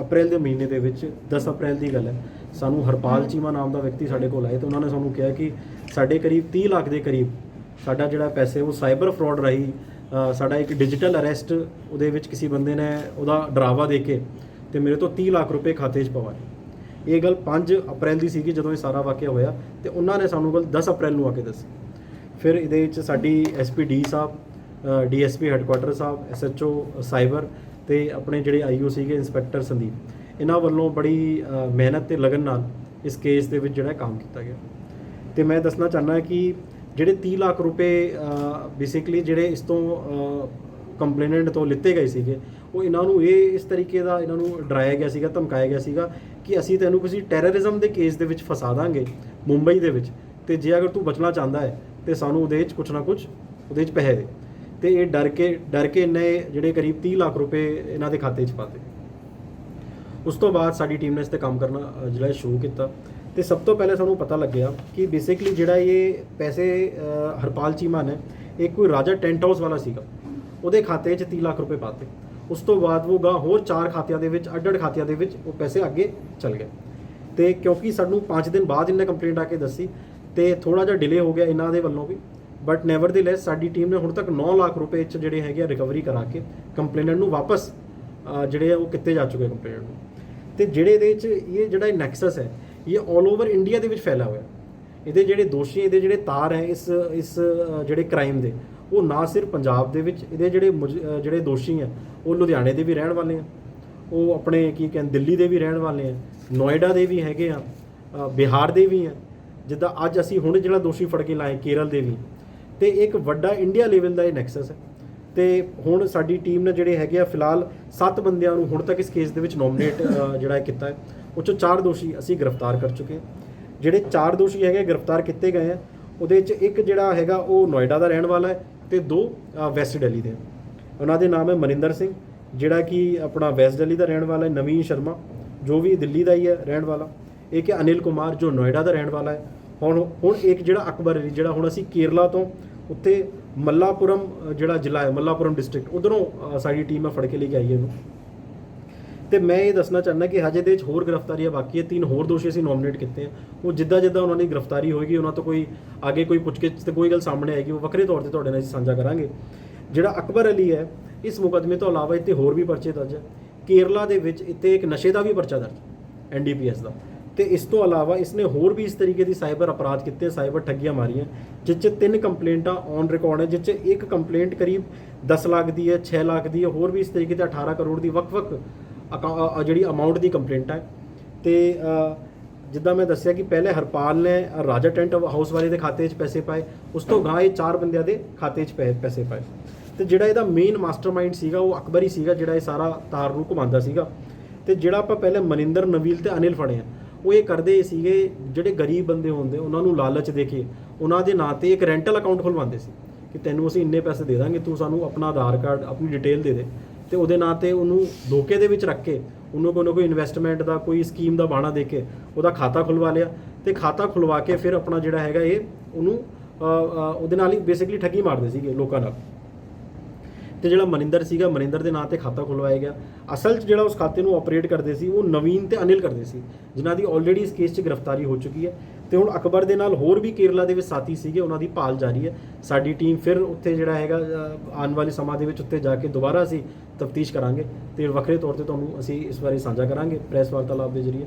ਅਪ੍ਰੈਲ ਦੇ ਮਹੀਨੇ ਦੇ ਵਿੱਚ 10 ਅਪ੍ਰੈਲ ਦੀ ਗੱਲ ਹੈ, ਸਾਨੂੰ ਹਰਪਾਲ ਚੀਮਾ ਨਾਮ ਦਾ ਵਿਅਕਤੀ ਸਾਡੇ ਕੋਲ ਆਏ ਤੇ ਉਹਨਾਂ ਨੇ ਸਾਨੂੰ ਕਿਹਾ ਕਿ ਸਾਡੇ ਕਰੀਬ 30 ਲੱਖ ਦੇ ਕਰੀਬ ਸਾਡਾ ਜਿਹੜਾ ਪੈਸੇ, ਉਹ ਸਾਈਬਰ ਫਰਾਡ ਰਹੀ ਸਾਡਾ ਇੱਕ ਡਿਜੀਟਲ ਅਰੈਸਟ ਉਹਦੇ ਵਿੱਚ ਕਿਸੇ ਬੰਦੇ ਨੇ ਉਹਦਾ ਡਰਾਵਾ ਦੇ ਕੇ ਤੇ ਮੇਰੇ ਤੋਂ 30 ਲੱਖ ਰੁਪਏ ਖਾਤੇ 'ਚ ਪਵਾ ਲਏ। ਇਹ ਗੱਲ 5 ਅਪ੍ਰੈਲ ਦੀ ਸੀਗੀ ਜਦੋਂ ਇਹ ਸਾਰਾ ਵਾਕਿਆ ਹੋਇਆ ਤੇ ਉਹਨਾਂ ਨੇ ਸਾਨੂੰ ਗੱਲ 10 ਅਪ੍ਰੈਲ ਨੂੰ ਆ ਕੇ ਦੱਸੀ। ਫਿਰ ਇਹਦੇ ਵਿੱਚ ਸਾਡੀ ਐਸਪੀ ਡੀ ਸਾਹਿਬ ਡੀਐਸਪੀ ਹੈੱਡਕੁਆਟਰ ਸਾਹਿਬ, ਐਸਐਚਓ, ਸਾਈਬਰ ਤੇ ਆਪਣੇ ਜਿਹੜੇ ਆਈਓ ਸੀਗੇ ਇੰਸਪੈਕਟਰ ਸੰਦੀਪ, ਇਹਨਾਂ ਵੱਲੋਂ ਬੜੀ ਮਿਹਨਤ ਤੇ ਲਗਨ ਨਾਲ ਇਸ ਕੇਸ ਦੇ ਵਿੱਚ ਜਿਹੜਾ ਕੰਮ ਕੀਤਾ ਗਿਆ। ਤੇ ਮੈਂ ਦੱਸਣਾ ਚਾਹੁੰਦਾ ਕਿ ਜਿਹੜੇ 30 ਲੱਖ ਰੁਪਏ ਬੇਸਿਕਲੀ ਜਿਹੜੇ ਇਸ ਤੋਂ ਕੰਪਲੇਨੈਂਟ ਤੋਂ ਲਿੱਤੇ ਗਏ ਸੀਗੇ, ਉਹ ਇਹਨਾਂ ਨੂੰ ਇਹ ਇਸ ਤਰੀਕੇ ਦਾ ਇਹਨਾਂ ਨੂੰ ਡਰਾਇਆ ਗਿਆ ਸੀਗਾ, ਧਮਕਾਇਆ ਗਿਆ ਸੀਗਾ ਕਿ ਅਸੀਂ ਤੈਨੂੰ ਕਿਸੇ ਟੈਰਰਿਜ਼ਮ ਦੇ ਕੇਸ ਦੇ ਵਿੱਚ ਫਸਾ ਦਾਂਗੇ, ਮੁੰਬਈ ਦੇ ਵਿੱਚ, ਤੇ ਜੇ ਅਗਰ ਤੂੰ ਬਚਣਾ ਚਾਹੁੰਦਾ ਹੈ, ਤੇ ਸਾਨੂੰ ਉਹਦੇ ਵਿੱਚ ਕੁਛ ਨਾ ਕੁਛ, ਉਹਦੇ ਵਿੱਚ ਪੈਸੇ ਦੇ। ਤੇ ਇਹ ਡਰ ਕੇ ਡਰ ਕੇ ਇਹਨੇ ਜਿਹੜੇ ਕਰੀਬ 30 ਲੱਖ ਰੁਪਏ ਇਹਨਾਂ ਦੇ ਖਾਤੇ 'ਚ ਪਾਤੇ। ਉਸ ਤੋਂ ਬਾਅਦ ਸਾਡੀ ਟੀਮ ਨੇ ਇਸ ਤੇ ਕੰਮ ਕਰਨਾ ਜਿਹੜਾ ਸ਼ੁਰੂ ਕੀਤਾ। ਤੇ ਸਭ ਤੋਂ ਪਹਿਲੇ ਸਾਨੂੰ ਪਤਾ ਲੱਗਿਆ ਕਿ ਬੇਸਿਕਲੀ ਜਿਹੜਾ ਇਹ ਪੈਸੇ ਹਰਪਾਲ ਚੀਮਾ ਨੇ, ਇਹ ਕੋਈ ਰਾਜਾ ਟੈਂਟ ਹਾਊਸ ਵਾਲਾ ਸੀਗਾ। ਉਹਦੇ ਖਾਤੇ 'ਚ 30 ਲੱਖ ਰੁਪਏ ਪਾਤੇ। ਉਸ ਤੋਂ ਬਾਅਦ ਉਹ ਗਾ ਹੋਰ ਚਾਰ ਖਾਤਿਆਂ ਦੇ ਵਿੱਚ, ਅੱਡ-ਅੱਡ ਖਾਤਿਆਂ ਦੇ ਵਿੱਚ ਉਹ ਪੈਸੇ ਅੱਗੇ ਚੱਲ ਗਏ। ਤੇ ਕਿਉਂਕਿ ਸਾਨੂੰ 5 ਦਿਨ ਬਾਅਦ ਇਹਨੇ ਕੰਪਲੇਂਟ ਆ ਕੇ ਦੱਸੀ, ਤੇ ਥੋੜਾ ਜਿਹਾ ਡਿਲੇ ਹੋ ਗਿਆ ਇਹਨਾਂ ਦੇ ਵੱਲੋਂ ਵੀ। ਬਟ ਨੈਵਰਦੀਲੈਸ ਸਾਡੀ ਟੀਮ ਨੇ ਹੁਣ ਤੱਕ 9 ਲੱਖ ਰੁਪਏ ਚ ਜਿਹੜੇ ਹੈਗੇ ਆ ਰਿਕਵਰੀ ਕਰਾ ਕੇ ਕੰਪਲੇਨੈਂਟ ਨੂੰ ਵਾਪਸ ਜਿਹੜੇ ਆ ਉਹ ਕਿੱਤੇ ਜਾ ਚੁੱਕੇ ਕੰਪਲੇਨੈਂਟ ਨੂੰ। ਤੇ ਜਿਹੜੇ ਇਹਦੇ 'ਚ ਇਹ ਜਿਹੜਾ ਨੈਕਸਸ ਹੈ, ਇਹ 올 ਓਵਰ ਇੰਡੀਆ ਦੇ ਵਿੱਚ ਫੈਲਾ ਹੋਇਆ। ਇਹਦੇ ਜਿਹੜੇ ਦੋਸ਼ੀ, ਇਹਦੇ ਜਿਹੜੇ ਤਾਰ ਹੈ ਇਸ ਇਸ ਜਿਹੜੇ ਕ੍ਰਾਈਮ ਦੇ, ਉਹ ਨਾ ਸਿਰਫ ਪੰਜਾਬ ਦੇ ਵਿੱਚ, ਇਹਦੇ ਜਿਹੜੇ ਮੁਜ- ਜਿਹੜੇ ਦੋਸ਼ੀ ਹੈ, ਉਹ ਲੁਧਿਆਣੇ ਦੇ ਵੀ ਰਹਿਣ ਵਾਲੇ ਆ। ਉਹ ਆਪਣੇ ਕੀ ਕਹਿੰਦੇ ਦਿੱਲੀ ਦੇ ਵੀ ਰਹਿਣ ਵਾਲੇ ਆ, ਨੋਇਡਾ ਦੇ ਵੀ ਹੈਗੇ ਆ ਬਿਹਾਰ ਦੇ ਵੀ ਆ। ਜਿੱਦਾਂ ਅੱਜ ਅਸੀਂ ਹੁਣ ਜਿਹੜਾ ਦੋਸ਼ੀ ਫੜ ਕੇ ਲਾਏ, ਕੇਰਲ ਦੇ ਵੀ। ਤੇ ਇੱਕ ਵੱਡਾ ਇੰਡੀਆ ਲੈਵਲ ਦਾ ਇਹ ਨੈਕਸਸ ਹੈ। ਤੇ ਹੁਣ ਸਾਡੀ ਟੀਮ ਨੇ ਜਿਹੜੇ ਹੈਗੇ ਆ, ਫਿਲਹਾਲ 7 ਬੰਦਿਆਂ ਨੂੰ ਹੁਣ ਤੱਕ ਇਸ ਕੇਸ ਦੇ ਵਿੱਚ ਨੋਮੀਨੇਟ ਜਿਹੜਾ ਹੈ ਕੀਤਾ ਹੈ। ਉਹ ਚੋਂ 4 ਦੋਸ਼ੀ ਅਸੀਂ ਗ੍ਰਿਫਤਾਰ ਕਰ ਚੁੱਕੇ ਹਾਂ। ਜਿਹੜੇ 4 ਦੋਸ਼ੀ ਹੈਗੇ ਗ੍ਰਿਫਤਾਰ ਕੀਤੇ ਗਏ ਆ। ਉਹਦੇ ਵਿੱਚ ਇੱਕ ਜਿਹੜਾ ਹੈਗਾ, ਉਹ ਨੋਇਡਾ ਦਾ ਰਹਿਣ ਵਾਲਾ ਹੈ ਤੇ ਦੋ ਵੈਸਟ ਦਿੱਲੀ ਦੇ ਉਹਨਾਂ ਦੇ ਨਾਮ ਹੈ ਮਨਿੰਦਰ ਸਿੰਘ, ਜਿਹੜਾ ਕਿ ਆਪਣਾ ਵੈਸਟ ਦਿੱਲੀ ਦਾ ਰਹਿਣ ਵਾਲਾ ਹੈ, ਨਵੀਨ ਸ਼ਰਮਾ, ਜੋ ਵੀ ਦਿੱਲੀ ਦਾ ਹੀ ਹੈ ਰਹਿਣ ਵਾਲਾ। ਇੱਕ ਹੈ ਅਨਿਲ ਕੁਮਾਰ, ਜੋ ਨੋਇਡਾ ਦਾ ਰਹਿਣ ਵਾਲਾ ਹੈ। ਹੁਣ ਹੁਣ ਇੱਕ ਜਿਹੜਾ ਅਕਬਰ ਅਲੀ ਜਿਹੜਾ ਹੁਣ ਅਸੀਂ ਕੇਰਲਾ ਤੋਂ ਉੱਥੇ ਮੱਲਾਪੁਰਮ ਜਿਹੜਾ ਜ਼ਿਲ੍ਹਾ ਹੈ, ਮੱਲਾਪੁਰਮ ਡਿਸਟ੍ਰਿਕਟ ਉਧਰੋਂ ਸਾਡੀ ਟੀਮ ਹੈ ਫੜ ਕੇ ਲੈ ਕੇ ਆਈ ਹੈ ਇਹਨੂੰ। ਤੇ ਮੈਂ ਇਹ ਦੱਸਣਾ ਚਾਹੁੰਦਾ ਕਿ ਹਜੇ ਦੇ ਵਿੱਚ ਹੋਰ ਗ੍ਰਿਫਤਾਰੀਆਂ ਬਾਕੀ ਹੈ ਤਿੰਨ ਹੋਰ ਦੋਸ਼ੀ ਅਸੀਂ ਨੋਮੀਨੇਟ ਕੀਤੇ ਆ। ਉਹ ਜਿੱਦਾਂ ਜਿੱਦਾਂ ਉਹਨਾਂ ਦੀ ਗ੍ਰਿਫਤਾਰੀ ਹੋਏਗੀ, ਉਹਨਾਂ ਤੋਂ ਕੋਈ ਅੱਗੇ ਕੋਈ ਪੁੱਛਗਿੱਛ ਤੇ ਕੋਈ ਗੱਲ ਸਾਹਮਣੇ ਆਏਗੀ, ਉਹ ਵੱਖਰੇ ਤੌਰ ਤੇ ਤੁਹਾਡੇ ਨਾਲ ਅਸੀਂ ਸਾਂਝਾ ਕਰਾਂਗੇ। ਜਿਹੜਾ ਅਕਬਰ ਅਲੀ ਹੈ, ਇਸ ਮੁਕਦਮੇ ਤੋਂ ਇਲਾਵਾ ਇੱਥੇ ਹੋਰ ਵੀ ਪਰਚੇ ਦਰਜ ਹੈ ਕੇਰਲਾ ਦੇ ਵਿੱਚ ਇੱਥੇ ਇੱਕ ਨਸ਼ੇ ਦਾ ਵੀ ਪਰਚਾ ਦਰਜ ਐਨਡੀਪੀਐਸ ਦਾ। ਤੇ ਇਸ ਤੋਂ ਇਲਾਵਾ ਇਸਨੇ ਹੋਰ ਵੀ ਇਸ ਤਰੀਕੇ ਦੀ ਸਾਈਬਰ ਅਪਰਾਧ ਕੀਤੇ, ਸਾਈਬਰ ਠੱਗੀਆਂ ਮਾਰੀਆਂ, ਜਿਸ 'ਚ ਤਿੰਨ ਕੰਪਲੇਂਟਾਂ ਔਨ ਰਿਕਾਰਡ ਹੈ ਜਿਸ 'ਚ ਇੱਕ ਕੰਪਲੇਂਟ ਕਰੀਬ 10 ਲੱਖ ਦੀ ਹੈ 6 ਲੱਖ ਦੀ ਹੈ, ਹੋਰ ਵੀ ਇਸ ਤਰੀਕੇ ਤੇ 18 ਕਰੋੜ ਦੀ ਵੱਖ-ਵੱਖ ਅਕਾ- ਜਿਹੜੀ ਅਮਾਉਂਟ ਦੀ ਕੰਪਲੇਂਟ ਹੈ। ਤੇ ਜਿੱਦਾਂ ਮੈਂ ਦੱਸਿਆ ਕਿ ਪਹਿਲੇ ਹਰਪਾਲ ਨੇ ਰਾਜਾ ਟੈਂਟ ਹਾਊਸ ਵਾਲੇ ਦੇ ਖਾਤੇ 'ਚ ਪੈਸੇ ਪਾਏ, ਉਸ ਤੋਂ ਗਾਂ ਇਹ ਚਾਰ ਬੰਦਿਆਂ ਦੇ ਖਾਤੇ 'ਚ ਪੈ- ਪੈਸੇ ਪਾਏ। ਤੇ ਜਿਹੜਾ ਇਹਦਾ ਮੇਨ ਮਾਸਟਰਮਾਈਂਡ ਸੀਗਾ, ਉਹ ਅਕਬਰ ਹੀ ਸੀਗਾ, ਜਿਹੜਾ ਇਹ ਸਾਰਾ ਤਾਰ ਨੂੰ ਘੁਮਾਉਂਦਾ ਸੀਗਾ। ਤੇ ਜਿਹੜਾ ਆਪਾਂ ਪਹਿਲੇ ਮਨਿੰਦਰ ਨਵੀਲ ਤੇ ਅਨਿਲ ਫੜੇ ਆ ਉਹ ਇਹ ਕਰਦੇ ਸੀਗੇ, ਜਿਹੜੇ ਗਰੀਬ ਬੰਦੇ ਹੁੰਦੇ, ਉਹਨਾਂ ਨੂੰ ਲਾਲਚ ਦੇ ਕੇ, ਉਹਨਾਂ ਦੇ ਨਾਂ ਤੇ ਇੱਕ ਰੈਂਟਲ ਅਕਾਊਂਟ ਖੁਲਵਾਉਂਦੇ ਸੀ ਕਿ ਤੈਨੂੰ ਅਸੀਂ ਇੰਨੇ ਪੈਸੇ ਦੇ ਦਾਂਗੇ, ਤੂੰ ਸਾਨੂੰ ਆਪਣਾ ਆਧਾਰ ਕਾਰਡ, ਆਪਣੀ ਡਿਟੇਲ ਦੇ ਦੇ। ਤੇ ਉਹਦੇ ਨਾਂ ਤੇ ਉਹਨੂੰ ਧੋਕੇ ਦੇ ਵਿੱਚ ਰੱਖ ਕੇ, ਉਹਨੂੰ ਕੋਈ ਨਾ ਕੋਈ ਇਨਵੈਸਟਮੈਂਟ ਦਾ, ਕੋਈ ਸਕੀਮ ਦਾ ਬਾਣਾ ਦੇ ਕੇ ਉਹਦਾ ਖਾਤਾ ਖੁਲਵਾ ਲਿਆ। ਤੇ ਖਾਤਾ ਖੁਲਵਾ ਕੇ ਫਿਰ ਆਪਣਾ ਜਿਹੜਾ ਹੈਗਾ ਇਹ, ਉਹਨੂੰ ਉਹਦੇ ਨਾਲ ਹੀ ਬੇਸਿਕਲੀ ਠੱਗੀ ਮਾਰਦੇ ਸੀਗੇ ਲੋਕਾਂ ਨਾਲ। ਤੇ ਜਿਹੜਾ ਮਨਿੰਦਰ ਸੀਗਾ, ਮਨਿੰਦਰ ਦੇ ਨਾਂ ਤੇ ਖਾਤਾ ਖੁਲਵਾਇਆ ਗਿਆ। ਅਸਲ 'ਚ ਜਿਹੜਾ ਉਸ ਖਾਤੇ ਨੂੰ ਆਪਰੇਟ ਕਰਦੇ ਸੀ, ਉਹ ਨਵੀਨ ਤੇ ਅਨਿਲ ਕਰਦੇ ਸੀ, ਜਿਨ੍ਹਾਂ ਦੀ ਆਲਰੇਡੀ ਇਸ ਕੇਸ 'ਚ ਗ੍ਰਿਫਤਾਰੀ ਹੋ ਚੁੱਕੀ ਹੈ। ਤੇ ਹੁਣ ਅਕਬਰ ਦੇ ਨਾਲ ਹੋਰ ਵੀ ਕੇਰਲਾ ਦੇ ਵਿੱਚ ਸਾਥੀ ਸੀਗੇ, ਉਹਨਾਂ ਦੀ ਭਾਲ ਜਾਰੀ ਹੈ। ਸਾਡੀ ਟੀਮ ਫਿਰ ਉੱਥੇ ਜਿਹੜਾ ਹੈਗਾ ਆਉਣ ਵਾਲੇ ਸਮਾਂ ਦੇ ਵਿੱਚ ਉੱਥੇ ਜਾ ਕੇ ਦੁਬਾਰਾ ਅਸੀਂ ਤਫਤੀਸ਼ ਕਰਾਂਗੇ ਤੇ ਵੱਖਰੇ ਤੌਰ ਤੇ ਤੁਹਾਨੂੰ ਅਸੀਂ ਇਸ ਬਾਰੇ ਸਾਂਝਾ ਕਰਾਂਗੇ ਪ੍ਰੈਸ ਵਾਰਤਾਲਾਪ ਦੇ ਜ਼ਰੀਏ।